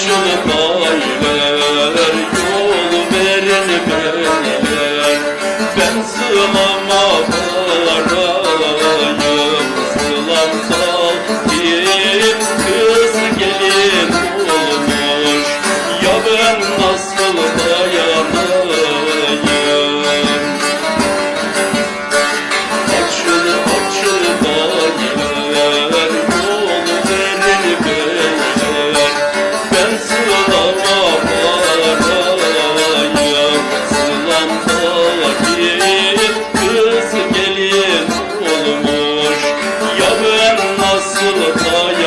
başını kaybet Oh, glory.